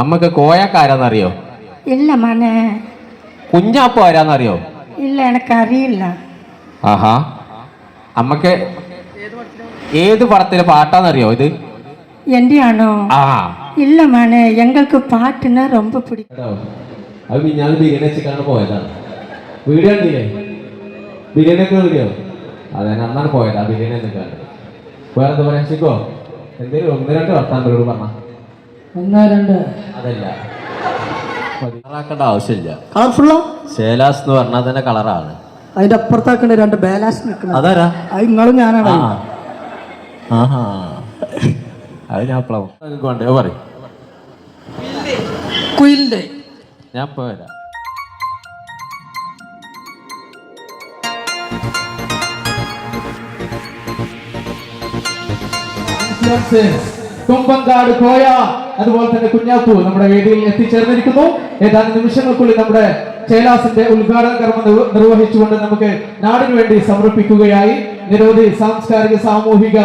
അമ്മയ്ക്ക് കോയാക്കാരാന്നറിയോ? ഇല്ല മനെ. കുഞ്ഞാപ്പ ആരാന്നറിയോ? ഇല്ല എനിക്കറിയില്ല. ആഹാ. അമ്മയ്ക്ക് ഏത് പടത്തിലെ പാട്ടാന്നറിയോ ഇത്? എന്റെയാണോ? ആ. ഇല്ല മനെ ഞങ്ങൾക്ക് പാട്ടിനെ ரொம்ப പിടിക്കും. അത് ഞാൻ ബിരിയാണി കാണാൻ പോയതാണ് വീഡിയോ ബിരിയാണി ഒക്കെ അതെ നന്നാണ് പോയത് ബിരിയാണി വേറെ എന്താ പറയാ ശിക്കോ എന്തേലും ഒന്ന് രണ്ട് വർത്താൻ പറഞ്ഞ. ഒന്ന് രണ്ട്? അതല്ല. കളറാക്കേണ്ട ആവശ്യമില്ല. കളർഫുള്ളോ? ശേലാസ് എന്ന് പറഞ്ഞാൽ തന്നെ കളറാണ്. അതിന്റെ അപ്പുറത്താക്കണ്ട രണ്ട് ബാലാസ് നിൽക്കുന്നത്. അതാരാ? അത് നിങ്ങളും ഞാനാണ്. ആഹാ. അത് ഞാൻ പ്ലവും കൊണ്ട് പറയും. കുയിലിന്റെ ഞാൻ ഇപ്പൊ വരാം കുമ്പങ്കാട് കോയ അതുപോലെ തന്നെ കുഞ്ഞാപ്പു നമ്മുടെ വേദിയിൽ എത്തിച്ചേർന്നിരിക്കുന്നു. ഏതാനും നിമിഷങ്ങൾക്കുള്ളിൽ നമ്മുടെ ചേലാസിന്റെ ഉദ്ഘാടന കർമ്മം നിർവഹിച്ചുകൊണ്ട് നമുക്ക് നാടിനു വേണ്ടി സമർപ്പിക്കുകയായി. നിരവധി സാംസ്കാരിക സാമൂഹിക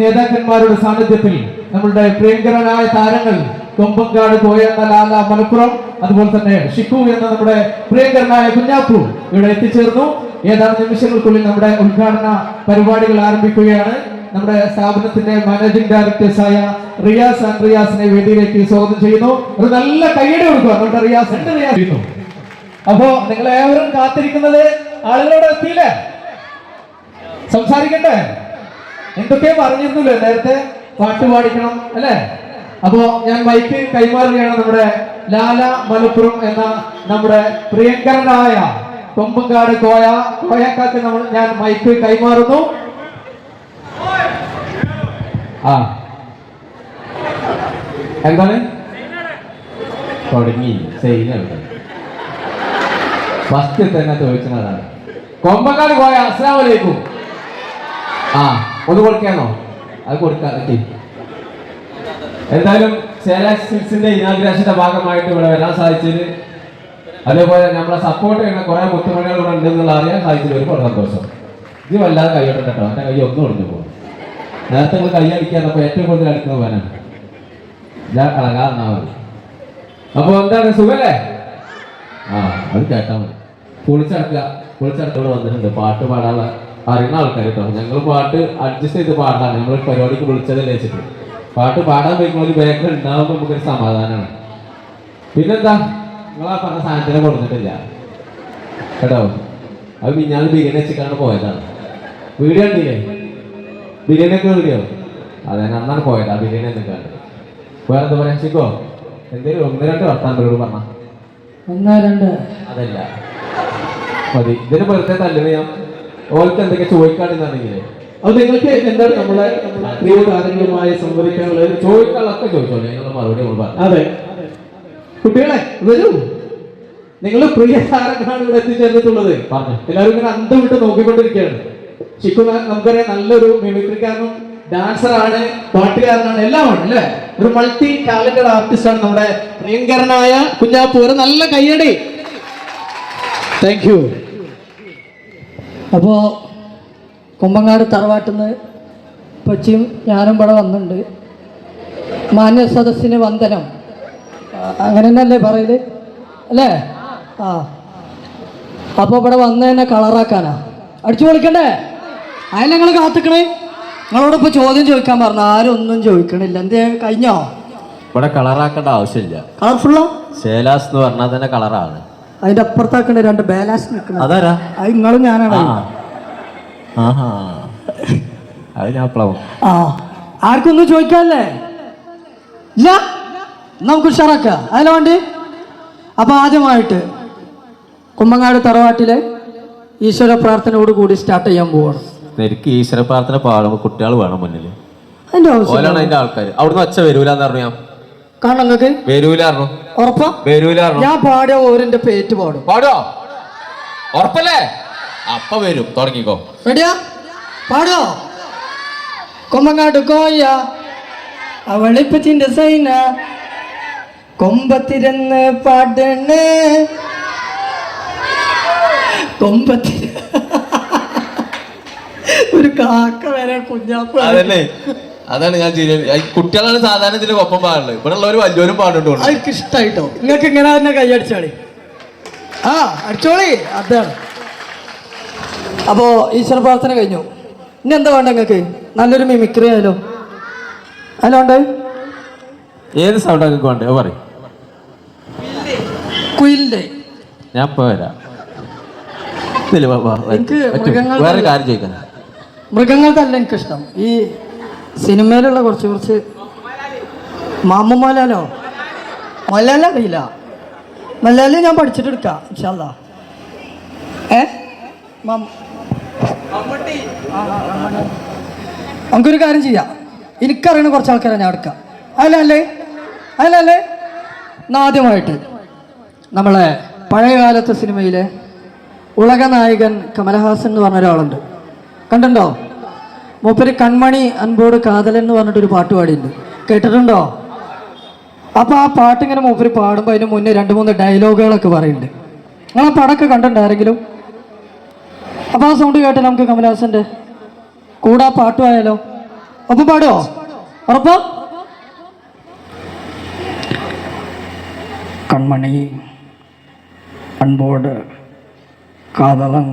നേതാക്കന്മാരുടെ സാന്നിധ്യത്തിൽ നമ്മളുടെ പ്രിയങ്കരനായ താരങ്ങൾ കൊമ്പങ്കാട് കോയ ലാല മലപ്പുറം അതുപോലെ തന്നെ ഷിക്കു എന്ന നമ്മുടെ പ്രിയങ്കരനായ കുഞ്ഞാപ്പു ഇവിടെ എത്തിച്ചേർന്നു. ഏതാനും നിമിഷങ്ങൾക്കുള്ളിൽ നമ്മുടെ ഉദ്ഘാടന പരിപാടികൾ ആരംഭിക്കുകയാണ്. നമ്മുടെ സ്ഥാപനത്തിന്റെ മാനേജിംഗ് ഡയറക്ടേഴ്സായ റിയാസ് ആൻഡ് റിയാസിനെ വേദിയിലേക്ക് സ്വാഗതം ചെയ്യുന്നു. ഒരു നല്ല കൈയടി കൊടുക്കുക നമ്മുടെ റിയാസ് എന്റെ റിയാസ്? ചെയ്യുന്നു. അപ്പോ നിങ്ങൾ ഏവരും കാത്തിരിക്കുന്നത് ആളുകളോട് എത്തിയില്ലേ? സംസാരിക്കട്ടെ? എന്തൊക്കെ പറഞ്ഞിരുന്നില്ലേ നേരത്തെ. പാട്ട് പാടിക്കണം അല്ലേ? അപ്പോ ഞാൻ മൈക്ക് കൈമാറുകയാണ് നമ്മുടെ ലാല മലപ്പുറം എന്ന നമ്മുടെ പ്രിയങ്കരനായ കൊമ്പങ്കാട് കോയ. കോയക്കാക്ക് നമ്മൾ ഞാൻ മൈക്ക് കൈമാറുന്നു. ആ. എന്താണ്? തുടങ്ങി. ഫസ്റ്റ് തന്നെ ചോദിച്ചതാണ്. കൊമ്പക്കാട് പോയ അസ്ലാം വലൈക്കും ആ ഒന്ന് കൊടുക്കാനോ അത് കൊടുക്കാം പറ്റി എന്തായാലും ചേല സിൽസിന്റെ ഇനാഗ്രേഷന്റെ ഭാഗമായിട്ട് ഇവിടെ വരാൻ സാധിച്ചത് അതേപോലെ നമ്മളെ സപ്പോർട്ട് ചെയ്യുന്ന കുറെ മുത്തുമണികൾ ഇവിടെ ഉണ്ടെന്നുള്ള അറിയാൻ സാധിച്ചത് ഒരുപാട് സന്തോഷം. ഇത് വല്ലാതെ കൈയ്യോട്ടെ കേട്ടോ. എന്റെ കൈ ഒന്നും ഒടിഞ്ഞു പോകും. നേരത്തെ നിങ്ങൾ കൈ അപ്പൊ ഏറ്റവും കൂടുതൽ അടുക്കുന്ന പോകാനാണ് അപ്പൊ എന്താണ് സുഖല്ലേ? ആ അത് കേട്ടാ മതി. പൊളിച്ചടക്കുക. പൊളിച്ചടക്കോട് വന്നിട്ടുണ്ട്. പാട്ട് പാടാനുള്ള അറിയുന്ന ആൾക്കാർ കേട്ടോ. ഞങ്ങൾ പാട്ട് അഡ്ജസ്റ്റ് ചെയ്ത് പാടാണ്. നമ്മൾ പരിപാടിക്ക് വിളിച്ചതല്ലേ വെച്ചിട്ട്. പാട്ട് പാടാൻ പോയിക്കുമ്പോൾ ഒരു ബാക്കിൽ ഉണ്ടാകുമ്പോൾ നമുക്കൊരു സമാധാനമാണ് പിന്നെന്താ? നിങ്ങൾ ആ പറഞ്ഞ സാധനത്തിനെ കൊടുത്തിട്ടില്ല കേട്ടോ? അത് ഞാൻ ബിരിയാണി വെച്ചിട്ടാണ് പോയതാണ്. വീഡിയോ ഉണ്ടില്ലേ ബിരിയാണി ഒക്കെ വീഡിയോ? അതെ നന്നാണ് പോയത്. ആ ബിരിയാണി എന്തൊക്കെയാണ് വേറെ എന്താ പറയാ? ശിക്കോ എന്തേലും ഒന്ന് രണ്ട് വർത്താനോട് പറഞ്ഞ. ഒന്ന് രണ്ട്. അതല്ല. മതി. ഇതിന് വെറുതെ തല്ലുന്ന ഞാൻ ഓർക്ക് എന്തൊക്കെ ചോദിക്കാണ്ടെന്നാണെങ്കിലേ അത് നിങ്ങൾക്ക് എന്താണ് നമ്മളെ പ്രിയ താരങ്ങളുമായി സംവദിക്കാനുള്ളത്? ചോദിക്കാനുള്ളതൊക്കെ ചോദിച്ചോളൂ. ഞങ്ങളുടെ മറുപടി നമ്മൾ പറഞ്ഞു. അതെ. കുട്ടികളെ വരൂ. നിങ്ങൾ പ്രിയ താരങ്ങളാണ് ഇവിടെ എത്തിച്ചേർന്നിട്ടുള്ളത്. പറഞ്ഞു. എല്ലാവരും ഇങ്ങനെ അന്തം വിട്ട് നോക്കിക്കൊണ്ടിരിക്കുകയാണ്. ചിക്കു ന- നമുക്കറിയാം നല്ലൊരു മിമിക്രിക്കാരനും ഡാൻസറാണ് പാട്ടുകാരനാണ് എല്ലാമാണ് അല്ലേ? ഒരു മൾട്ടി ടാലന്റഡ് ആർട്ടിസ്റ്റ് ആണ് നമ്മുടെ പ്രിയങ്കരനായ കുഞ്ഞാപ്പൂ. ഒരു നല്ല കയ്യടി. താങ്ക് യു അപ്പോൾ കുമ്പങ്ങാട് തറവാട്ടിന്ന് കൊച്ചിയും ഞാനും ഇവിടെ വന്നിട്ടുണ്ട്. മാന്യ സദസ്സിന് വന്ദനം. അങ്ങനെ തന്നെയല്ലേ പറയൽ? അല്ലേ? ആ. അപ്പോൾ ഇവിടെ വന്നതന്നെ കളറാക്കാനാ. അടിച്ചു പൊളിക്കണ്ടേ? അതിനെ ഞങ്ങൾ കാത്തിക്കണേ. നിങ്ങളോട് ഇപ്പൊ ചോദ്യം ചോദിക്കാൻ പറഞ്ഞു. ആരും ഒന്നും ചോദിക്കണില്ല. എന്തേ കഴിഞ്ഞോ? ഇവിടെ കളറാക്കേണ്ട ആവശ്യമില്ല. കളർഫുള്ളോ? ശേലാസ് എന്ന് പറഞ്ഞാൽ തന്നെ കളറാണ്. അതിന്റെ അപ്പുറത്താക്കണ്ട രണ്ട് ബാലാസ് അതാരാ? അത് നിങ്ങളും ഞാനാണ്. ആഹാ. അത് ഞാൻ പ്ലവും ആ. ആർക്കൊന്നും ചോദിക്കാല്ലേ? ഇല്ല. നമുക്ക് ഉഷാറാക്ക. അതിലെ വേണ്ടി? അപ്പൊ ആദ്യമായിട്ട് കുമ്പങ്ങാട് തറവാട്ടിലെ ഈശ്വര പ്രാർത്ഥനയോട് കൂടി സ്റ്റാർട്ട് ചെയ്യാൻ പോവാണ്. എനിക്ക് ഈശ്വര പ്രാർത്ഥന പാടുമ്പോൾ കുട്ടികൾ വേണം മുന്നിൽ അതിന്റെ ആവശ്യം ഓലാണ് അതിന്റെ ആൾക്കാർ അവിടുന്ന് അച്ഛ വരൂലെന്ന് പറഞ്ഞു ഞാൻ. കാരണം നിങ്ങൾക്ക് വരൂലായിരുന്നു ഉറപ്പാ? വരൂലായിരുന്നു ഞാൻ പാടിയ ഓരിന്റെ പേറ്റ് പാടും. പാടോ ഉറപ്പല്ലേ? അപ്പൊ വരും. തുടങ്ങിക്കോ. റെഡിയാ? പാടോ കൊമ്പങ്ങാട് കോയ അവളിപ്പച്ചിന്റെ സൈന. കൊമ്പത്തിരുന്ന് പാടണ്. കൊമ്പത്തി ഒരു കാക്ക വരെ കുഞ്ഞാപ്പ അതല്ലേ അതാണ് ഞാൻ ചെയ്യുന്നത് കുട്ടികളാണ് സാധാരണ ഇതിന്റെ ഒപ്പം പാടുന്നത്. ഇവിടെ ഉള്ളവർ വലിയവരും പാടുണ്ട് അവർക്ക് ഇഷ്ടായിട്ടോ? നിങ്ങൾക്ക് ഇങ്ങനെ തന്നെ കൈ അടിച്ചാളി. ആ അടിച്ചോളി. അതാണ്. അപ്പോ ഈശ്വര പ്രാർത്ഥന കഴിഞ്ഞു. ഇനി എന്താ വേണ്ട നിങ്ങൾക്ക്? നല്ലൊരു മിമിക്രി ആയാലോ? ഉണ്ട്? ഏത് സൗണ്ട് ഒക്കെ വേണ്ടേ പറയും. കുയിലിന്റെ ഞാൻ ഇപ്പൊ വരാം. വാ, വാ, വാ. എനിക്ക്. വേറെ കാര്യം ചോദിക്കാൻ മൃഗങ്ങൾക്കല്ല എനിക്കിഷ്ടം. ഈ സിനിമയിലുള്ള കുറച്ച് കുറച്ച് മാമ മോലാലോ? മലാല അറിയില്ല. മലയാളി ഞാൻ പഠിച്ചിട്ട് എടുക്കാം ഇൻഷാല്ലാ ഏ. നമുക്കൊരു കാര്യം ചെയ്യാം. എനിക്കറിയണ കുറച്ച് ആൾക്കാരെ ഞാൻ എടുക്കാം. അല്ലല്ലേ അല്ലല്ലേ ആദ്യമായിട്ട് നമ്മളെ പഴയകാലത്തെ സിനിമയിലെ ഉലക നായകൻ കമലഹാസൻ എന്ന് പറഞ്ഞ ഒരാളുണ്ട്. കണ്ടുണ്ടോ മൂപ്പര് കൺമണി അൻപോട് കാതൽ എന്ന് പറഞ്ഞിട്ടൊരു പാട്ട് പാടിയിട്ടുണ്ട്. കേട്ടിട്ടുണ്ടോ? അപ്പോൾ ആ പാട്ട് ഇങ്ങനെ മൂപ്പര് പാടുമ്പോൾ അതിന് മുന്നേ രണ്ട് മൂന്ന് ഡയലോഗുകളൊക്കെ പറയുന്നുണ്ട്. നിങ്ങൾ ആ പടമൊക്കെ കണ്ടിട്ടുണ്ടാരെങ്കിലും അപ്പോൾ ആ സൗണ്ട് കേട്ടോ നമുക്ക് കമലഹാസന്റെ കൂടെ ആ പാട്ടുമായാലോ ഒപ്പം പാടുമോ ഉറപ്പോ? കൺമണി അൺബോർഡ് കാതളം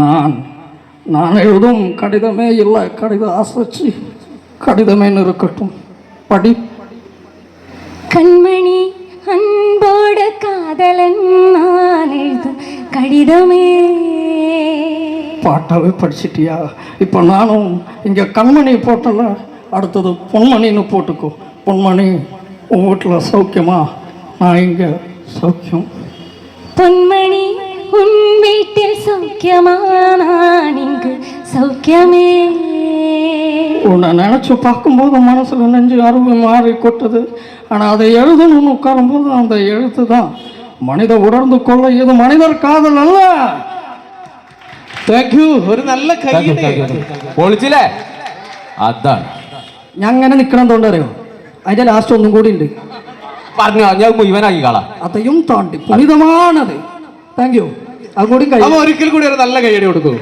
നാൻ நான் எழுதும் கடிதமே இல்லை. கடித ஆசைச்சு கடிதமே இருக்கட்டும். படி. கண்மணி அன்போட காதலன் நான் எழுதும் கடிதமே. பாட்டாவே படிச்சிட்டியா? இப்போ நானும் இங்கே கண்மணி போட்டல. அடுத்தது பொன்மணின்னு போட்டுக்கோ. பொன்மணி உன் வீட்டில் சௌக்கியமா? நான் இங்கே சௌக்கியம். பொன்மணி உன் வீட்டில் சௌக்கியமா நான் இங்கு சௌக்கியமே உன்னை நினச்சி பார்க்கும்போது மனசில் நெஞ்சு அருவு மாறி கொட்டுது ஆனால் அதை எழுதணும்னு உட்காரும்போது அந்த எழுத்து தான் மனித உணர்ந்து கொள்ள இது மனிதர் காதல் அல்ல താങ്ക് യു ഒരു നല്ല കൈയ്യടി പൊളിച്ചില്ലേ അതാണ് ഞാൻ അങ്ങനെ നിൽക്കണം തോണ്ടറിയോ അതിൻ്റെ ലാസ്റ്റ് ഒന്നും കൂടി ഉണ്ട് പറഞ്ഞു ഞാൻ മുഴുവനാക്കി കളാം അതെയും താണ്ടി പുനിതമാണത് താങ്ക് യു ഒരിക്കൽ കൂടി ഒരു നല്ല കൈയടി കൊടുക്കൂ.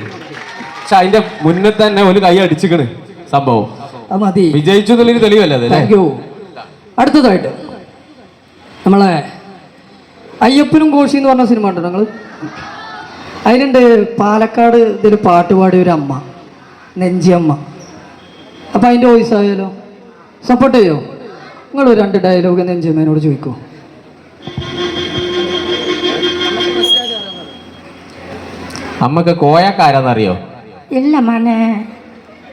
പക്ഷെ അതിന്റെ മുന്നേ തന്നെ ഒരു കൈ അടിച്ചിക്കണ് സംഭവം. അത് മതി. വിജയിച്ചു എന്നുള്ളൊരു തെളിവല്ലേ താങ്ക് യു അടുത്തതായിട്ട്. നമ്മളെ അയ്യപ്പനും കോശി എന്ന് പറഞ്ഞ സിനിമ ഉണ്ടോ നിങ്ങൾ അതിനുണ്ട് പാലക്കാട് ഇതിൽ പാട്ട് പാടിയ ഒരു അമ്മ നെഞ്ചിയമ്മ അപ്പം അതിന്റെ വോയിസ് ആയാലോ? സപ്പോർട്ട് ചെയ്യോ? നിങ്ങൾ രണ്ട് ഡയലോഗ് നെഞ്ചിയമ്മേനോട് ചോദിക്കൂ. അമ്മക്ക് കോയക്കാരാന്നറിയോ இல்லை மனே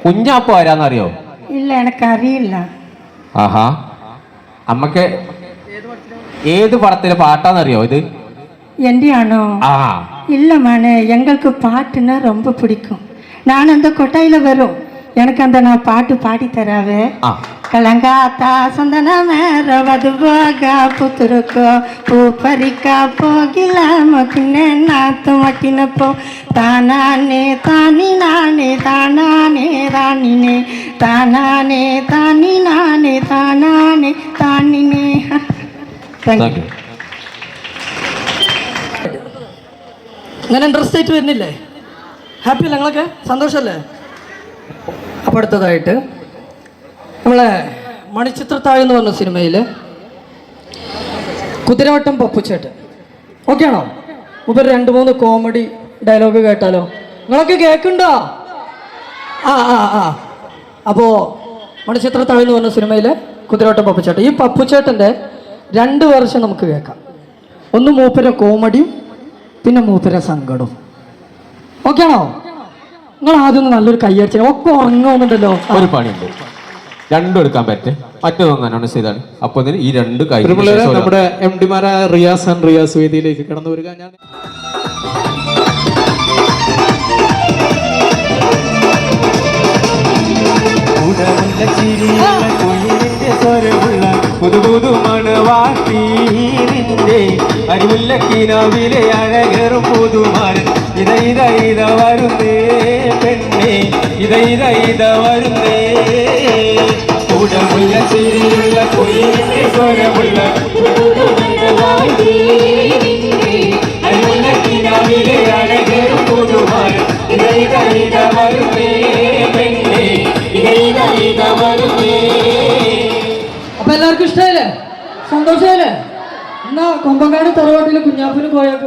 കുഞ്ഞാപ്പ ആരാന്നറിയോ இல்லை எனக்கு அறியில்ல ആഹാ അമ്മക്ക് ഏത് പടത്തിലെ പാട്ടാന്നറിയോ ഇത് எண்டியானோ ആ இல்லை மனே எங்களுக்கு பாட்டுன்னா ரொம்ப பிடிக்கும் நான் அந்த கொட்டாயில் வரும் எனக்கு அந்த நான் பாட்டு பாடி தராவே കളങ്കാത്താ സന്തനമേറവത് പോക പുത്തുക്കോ പൂപ്പറിക്ക പോകില്ല മുത്തിനെ നാത്തു മട്ടിനപ്പോ. താനാനേ താനിനാനേ താനാനേ റാണിനെ താനാനേ താനിനാനേ താനാനേ താനിനേ. അങ്ങനെ ഇൻട്രസ്റ്റായിട്ട് വരുന്നില്ലേ? ഹാപ്പി അല്ലേ നിങ്ങളൊക്കെ? സന്തോഷമല്ലേ അപ്പം നമ്മളെ മണിച്ചിത്രത്താഴ് എന്ന് പറഞ്ഞ സിനിമയിൽ കുതിരവട്ടം പപ്പുച്ചേട്ടൻ. ഓക്കെ ആണോ? മുമ്പ് രണ്ട് മൂന്ന് കോമഡി ഡയലോഗ് കേട്ടാലോ? നിങ്ങളൊക്കെ കേൾക്കുന്നുണ്ടോ? ആ ആ ആ. അപ്പോൾ മണിച്ചിത്രത്താഴ് എന്ന് പറഞ്ഞ സിനിമയിലെ കുതിരവട്ടം പപ്പുച്ചേട്ടൻ. ഈ പപ്പുച്ചേട്ടന്റെ രണ്ട് വർഷം നമുക്ക് കേൾക്കാം. ഒന്ന് മൂപ്പര കോമഡിയും പിന്നെ മൂപ്പര സങ്കടവും. ഓക്കെ ആണോ? നിങ്ങൾ ആദ്യം നല്ലൊരു കയ്യടിച്ചു ഒക്കെ ഉറങ്ങുന്നുണ്ടല്ലോ. ഒരു പണിയുണ്ട്. രണ്ടും എടുക്കാൻ പറ്റും. മറ്റൊന്നാണ് അനൗൺസ് ചെയ്താണ്. അപ്പൊ ഇതിന് ഈ രണ്ട് കൈ നമ്മുടെ എം ഡിമാരായ റിയാസ് ആൻഡ് റിയാസ് വേദിയിലേക്ക് കടന്നു വരിക. ഞാൻ പുതുപുതു മണവാട്ടീരിന്റെ അരിമുല്ലക്കിനാവിലെ അഴകറും പുതുമാരൻ ഇത വരുന്നേ പെണ്ണേ ഇത വരുന്നേ കൂടമുള്ള ചിരിയുള്ള സ്വരമുള്ള അപ്പൊ എല്ലാവർക്കും ഇഷ്ടമല്ലേ സന്തോഷമല്ലേ എന്നാ കൊമ്പങ്കാട് തറവാട്ടിൽ കുഞ്ഞാപ്പിന് പോയാൽ